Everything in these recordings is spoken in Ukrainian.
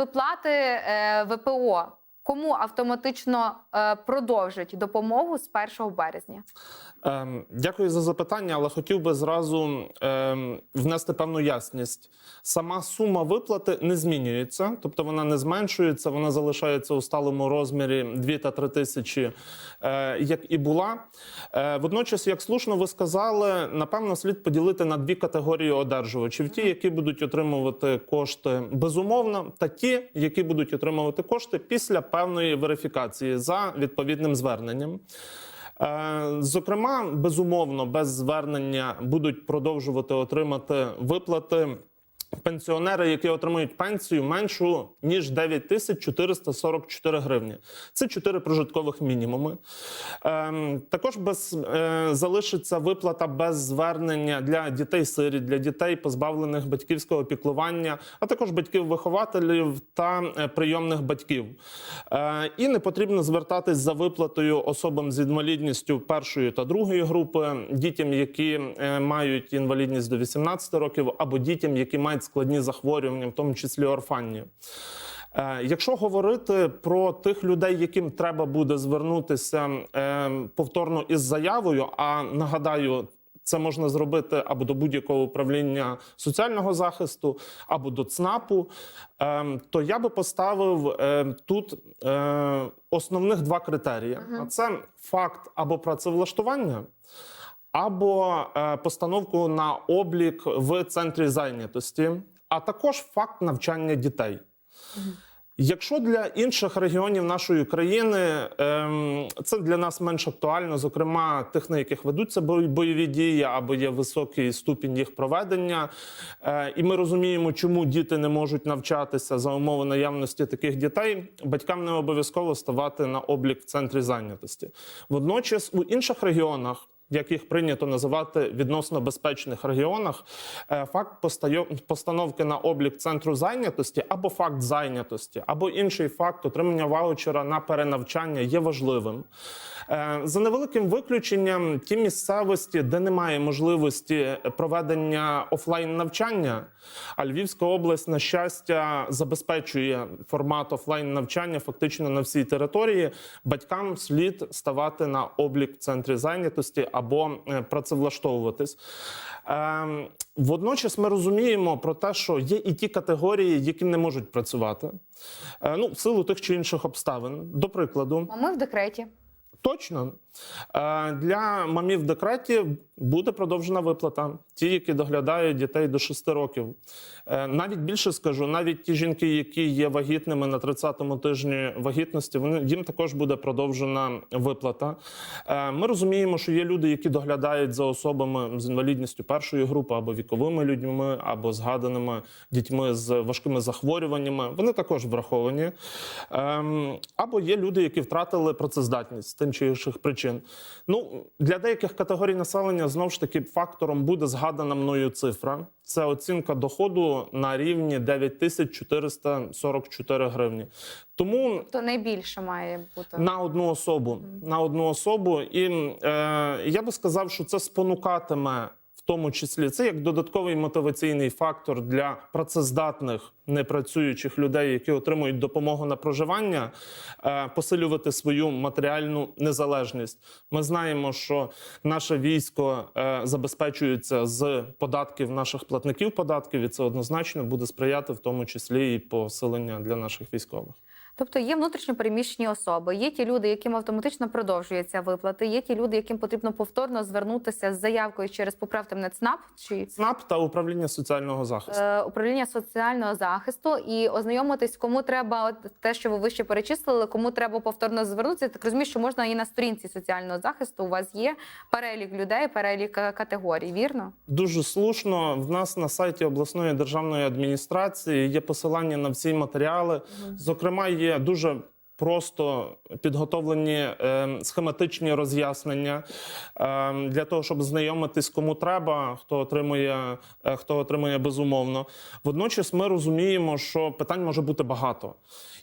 виплати е, ВПО. Кому автоматично е, продовжать допомогу з 1 березня? Ем, Дякую за запитання, але хотів би зразу ем, внести певну ясність. Сама сума виплати не змінюється, тобто вона не зменшується, вона залишається у сталому розмірі 2 та 3 тисячі, е, як і була. Е, водночас, як слушно ви сказали, напевно, слід поділити на дві категорії одержувачів: ті, які будуть отримувати кошти безумовно, та ті, які будуть отримувати кошти після певної верифікації за відповідним зверненням. Е, Зокрема, безумовно, без звернення будуть продовжувати отримати виплати пенсіонери, які отримують пенсію меншу ніж 9 тисяч 444 гривні. Це 4 прожиткових мінімуми. Ем, також без е, залишиться виплата без звернення для дітей-сиріт, для дітей, позбавлених батьківського піклування, а також батьків-вихователів та е, прийомних батьків. Е, і не потрібно звертатись за виплатою особам з інвалідністю першої та другої групи, дітям, які е, мають інвалідність до 18 років, або дітям, які мають складні захворювання, в тому числі орфанні. Е, Якщо говорити про тих людей, яким треба буде звернутися е, повторно із заявою, а нагадаю, це можна зробити або до будь-якого управління соціального захисту, або до ЦНАПу, е, то я би поставив е, тут е, основних два критерії: а це факт або працевлаштування. Або е, постановку на облік в центрі зайнятості, а також факт навчання дітей. Якщо для інших регіонів нашої країни ем, це для нас менш актуально, зокрема тих, на яких ведуться бой- бойові дії або є високий ступінь їх проведення, е, і ми розуміємо, чому діти не можуть навчатися за умови наявності таких дітей, батькам не обов'язково ставати на облік в центрі зайнятості. Водночас у інших регіонах як їх прийнято називати відносно безпечних регіонах, е, факт постановки на облік центру зайнятості або факт зайнятості, або інший факт отримання ваучера на перенавчання є важливим. Е, За невеликим виключенням, ті місцевості, де немає можливості проведення офлайн навчання, а Львівська область, на щастя, забезпечує формат офлайн навчання фактично на всій території. Батькам слід ставати на облік в центрі зайнятості або е, працевлаштовуватись. Ем, Водночас ми розуміємо про те, що є і ті категорії, які не можуть працювати, Е, ну в силу тих чи інших обставин. До прикладу, А ми в декреті. Точно для мамів в декреті буде продовжена виплата. Ті, які доглядають дітей до 6 років. Е, Навіть більше скажу, навіть ті жінки, які є вагітними на 30-му тижні вагітності, вони їм також буде продовжена виплата. Е, Ми розуміємо, що є люди, які доглядають за особами з інвалідністю першої групи або віковими людьми, або згаданими дітьми з важкими захворюваннями. Вони також враховані. Ем, Або є люди, які втратили працездатність тим чи інших причин. Ну для деяких категорій населення знову ж таки фактором буде згадана мною цифра. Це оцінка доходу на рівні 9444 гривні. Тому То найбільше має бути. на одну особу. На одну особу. І е, я би сказав, що це спонукатиме. Тому числі це як додатковий мотиваційний фактор для працездатних непрацюючих людей, які отримують допомогу на проживання, е, посилювати свою матеріальну незалежність. Ми знаємо, що наше військо е, забезпечується з податків наших платників податків, і це однозначно буде сприяти в тому числі і посилення для наших військових. Тобто є внутрішньо переміщені особи, є ті люди, яким автоматично продовжуються виплати, є ті люди, яким потрібно повторно звернутися з заявкою через поправте мене ЦНАП чи ЦНАП та управління соціального захисту. е, управління соціального захисту і ознайомитись, кому треба от те, що ви вище перечислили, кому треба повторно звернутися. Так розумію, що можна і на сторінці соціального захисту. У вас є перелік людей, перелік е, категорій. Вірно? Дуже слушно. В нас на сайті обласної державної адміністрації є посилання на всі матеріали. Зокрема, є дуже просто підготовлені е, схематичні роз'яснення е, для того, щоб знайомитись, кому треба, хто отримує, е, хто отримує безумовно. Водночас ми розуміємо, що питань може бути багато.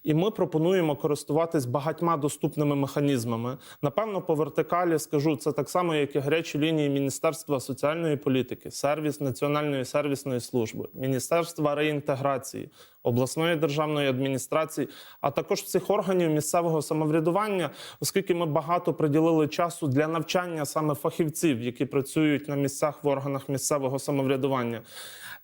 І ми пропонуємо користуватись багатьма доступними механізмами. Напевно, по вертикалі скажу це так само, як і гарячі лінії Міністерства соціальної політики, сервіс Національної сервісної служби, Міністерства реінтеграції, обласної державної адміністрації, а також всіх органів місцевого самоврядування, оскільки ми багато приділили часу для навчання саме фахівців, які працюють на місцях в органах місцевого самоврядування.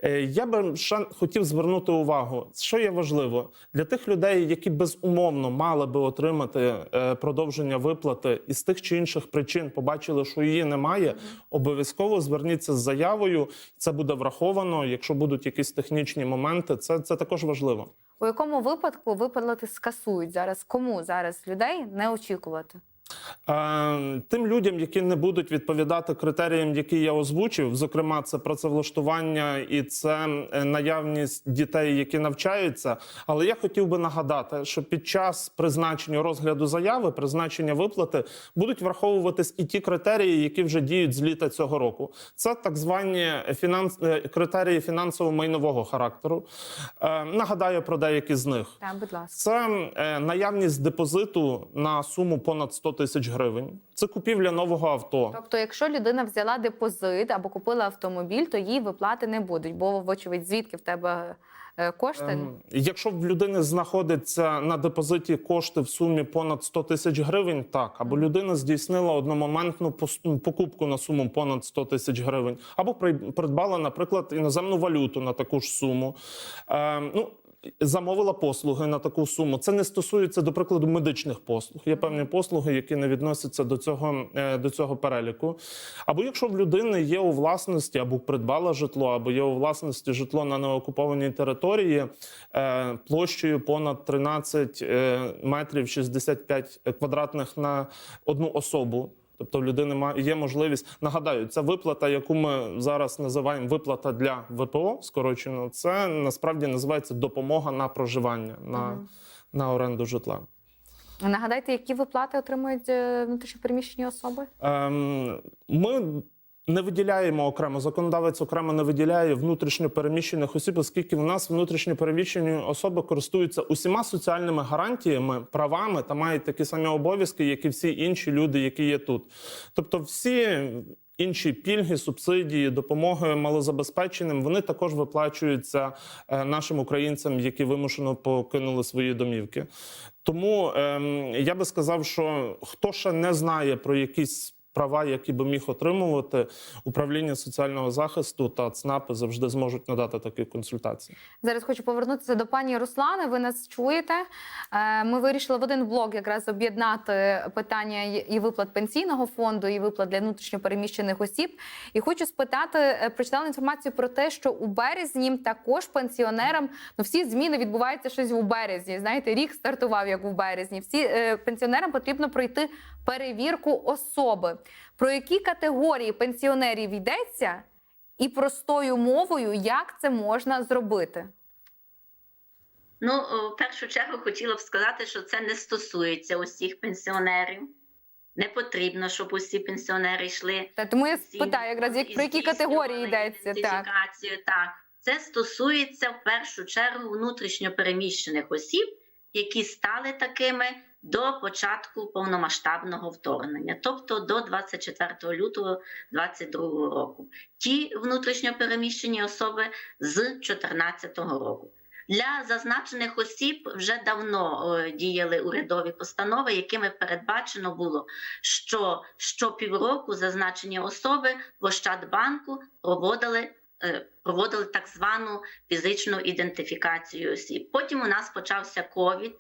Е, Я би ще хотів звернути увагу, що є важливо для тих людей, які безумовно мали би отримати е, продовження виплати і з тих чи інших причин побачили, що її немає. Обов'язково зверніться з заявою. Це буде враховано. Якщо будуть якісь технічні моменти, це, це також важливо. У якому випадку виплати скасують зараз? Кому зараз людей не очікувати? Тим людям, які не будуть відповідати критеріям, які я озвучив, зокрема, це працевлаштування і це е, наявність дітей, які навчаються. Але я хотів би нагадати, що під час призначення розгляду заяви, призначення виплати будуть враховуватись і ті критерії, які вже діють з літа цього року. Це так звані фінанс... е, критерії фінансово-майнового характеру. Е, Нагадаю про деякі з них. Так, будь ласка. Це наявність депозиту на суму понад 100 тисяч гривень. Це купівля нового авто. Тобто, якщо людина взяла депозит або купила автомобіль, то їй виплати не будуть, бо вочевидь, звідки в тебе кошти? Ем, Якщо в людини знаходиться на депозиті кошти в сумі понад 100 тисяч гривень, так або людина здійснила одномоментну ну, покупку на суму понад 100 тисяч гривень, або при- придбала, наприклад, іноземну валюту на таку ж суму. Ем, ну, Замовила послуги на таку суму. Це не стосується, до прикладу, медичних послуг. Є певні послуги, які не відносяться до цього, е, до цього переліку. Або якщо в людини є у власності, або придбала житло, або є у власності житло на неокупованій території е, площею понад 13 е, метрів 65 квадратних на одну особу. Тобто в людини є можливість. Нагадаю, ця виплата, яку ми зараз називаємо виплата для ВПО, скорочено, це насправді називається допомога на проживання, на, на оренду житла. Нагадайте, які виплати отримують е, внутрішньопереміщені особи? Ем, ми не виділяємо окремо, законодавець окремо не виділяє внутрішньо переміщених осіб, оскільки в нас внутрішньо переміщені особи користуються усіма соціальними гарантіями, правами та мають такі самі обов'язки, як і всі інші люди, які є тут. Тобто, всі. Інші пільги, субсидії, допомоги малозабезпеченим вони також виплачуються е, нашим українцям, які вимушено покинули свої домівки. Тому ем, я би сказав, що хто ще не знає про якісь права, які би міг отримувати, управління соціального захисту та ЦНАПи завжди зможуть надати такі консультації. Зараз хочу повернутися до пані Руслани. Ви нас чуєте? Е, Ми вирішили в один блок якраз об'єднати питання і виплат пенсійного фонду, і виплат для внутрішньопереміщених осіб. І хочу спитати, е, прочитала інформацію про те, що у березні також пенсіонерам ну всі зміни відбуваються щось у березні. Знаєте, рік стартував як у березні. Всі е, пенсіонерам потрібно пройти перевірку особи. Про які категорії пенсіонерів йдеться, і простою мовою, як це можна зробити? Ну, в першу чергу хотіла б сказати, що це не стосується усіх пенсіонерів. Не потрібно, щоб усі пенсіонери йшли. Та тому я всі спитаю, якраз як про які категорії йдеться. Так. Так, це стосується в першу чергу внутрішньопереміщених осіб, які стали такими до початку повномасштабного вторгнення, тобто до 24 лютого 2022 року. Ті внутрішньопереміщені особи з 2014 року. Для зазначених осіб вже давно е, діяли урядові постанови, якими передбачено було, що щопівроку зазначені особи в Ощадбанку проводили, е, проводили так звану фізичну ідентифікацію осіб. Потім у нас почався ковід.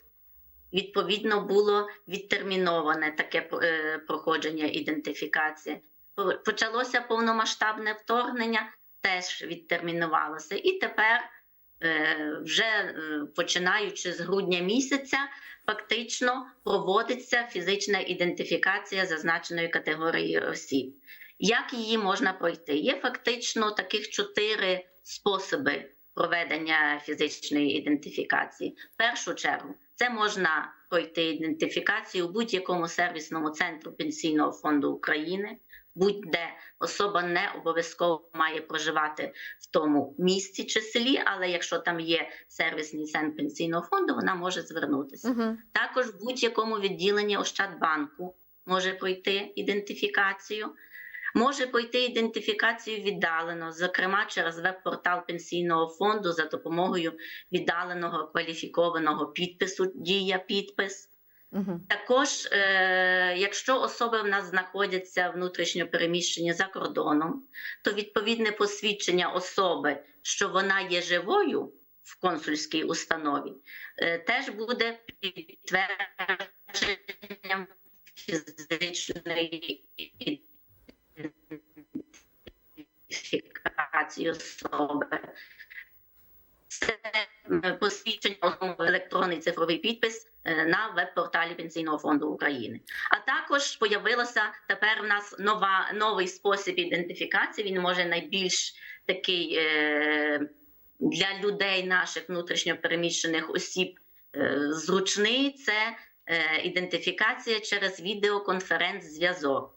Відповідно, було відтерміноване таке е, проходження ідентифікації. Почалося повномасштабне вторгнення, теж відтермінувалося. І тепер е, вже е, починаючи з грудня місяця, фактично проводиться фізична ідентифікація зазначеної категорії осіб. Як її можна пройти? Є фактично таких чотири способи проведення фізичної ідентифікації. В першу чергу, це можна пройти ідентифікацію у будь-якому сервісному центру Пенсійного фонду України, будь-де особа не обов'язково має проживати в тому місті чи селі, але якщо там є сервісний центр пенсійного фонду, вона може звернутися. Угу. Також в будь-якому відділенні Ощадбанку може пройти ідентифікацію. Може пройти ідентифікацію віддалено, зокрема через веб-портал пенсійного фонду за допомогою віддаленого кваліфікованого підпису Дія підпис. Угу. Також, е, якщо особи в нас знаходяться внутрішньо переміщені за кордоном, то відповідне посвідчення особи, що вона є живою в консульській установі, е, теж буде підтвердженням фізичної ідентифікації особи. Це е, посвідчення особи, електронний цифровий підпис е, на веб-порталі Пенсійного фонду України. А також появилося тепер в нас нова новий спосіб ідентифікації. Він може найбільш такий е, для людей, наших внутрішньо переміщених осіб, зручний. Це ідентифікація через відеоконференц-зв'язок.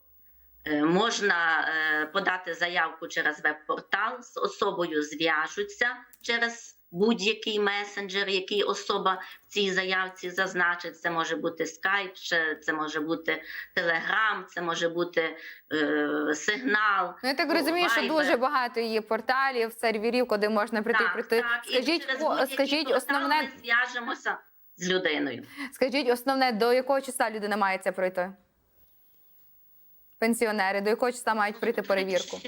Е, Можна е, подати заявку через веб-портал, з особою зв'яжуться через будь-який месенджер, який особа в цій заявці зазначить. Це може бути Skype, це може бути Telegram, це може бути е, сигнал. Ну, я так розумію, що дуже багато є порталів, серверів, куди можна прийти прийти. і Скажіть, через о, скажіть основне, ми зв'яжемося з людиною. скажіть основне, до якого числа людина має це пройти? Пенсіонери, до якого числа мають пройти перевірку?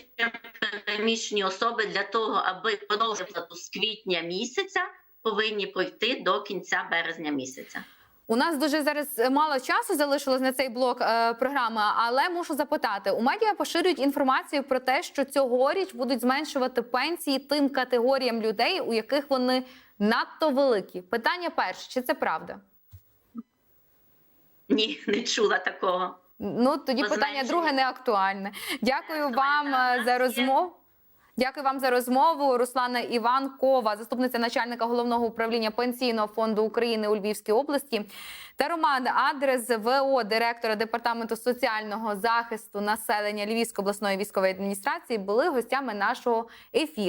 Переміщені особи для того, аби продовжити з квітня місяця, повинні пройти до кінця березня місяця. У нас дуже зараз мало часу залишилось на цей блок е, програми, але мушу запитати: у медіа поширюють інформацію про те, що цьогоріч будуть зменшувати пенсії тим категоріям людей, у яких вони надто великі. Питання перше: чи це правда? Ні, не чула такого. Ну тоді По питання зменшенню. друге не актуальне. Дякую вам е, за розмову. Дякую вам за розмову. Руслана Іванкова, заступниця начальника головного управління пенсійного фонду України у Львівській області, та Роман Адрес, ВО, директора департаменту соціального захисту населення Львівської обласної військової адміністрації, були гостями нашого ефіру.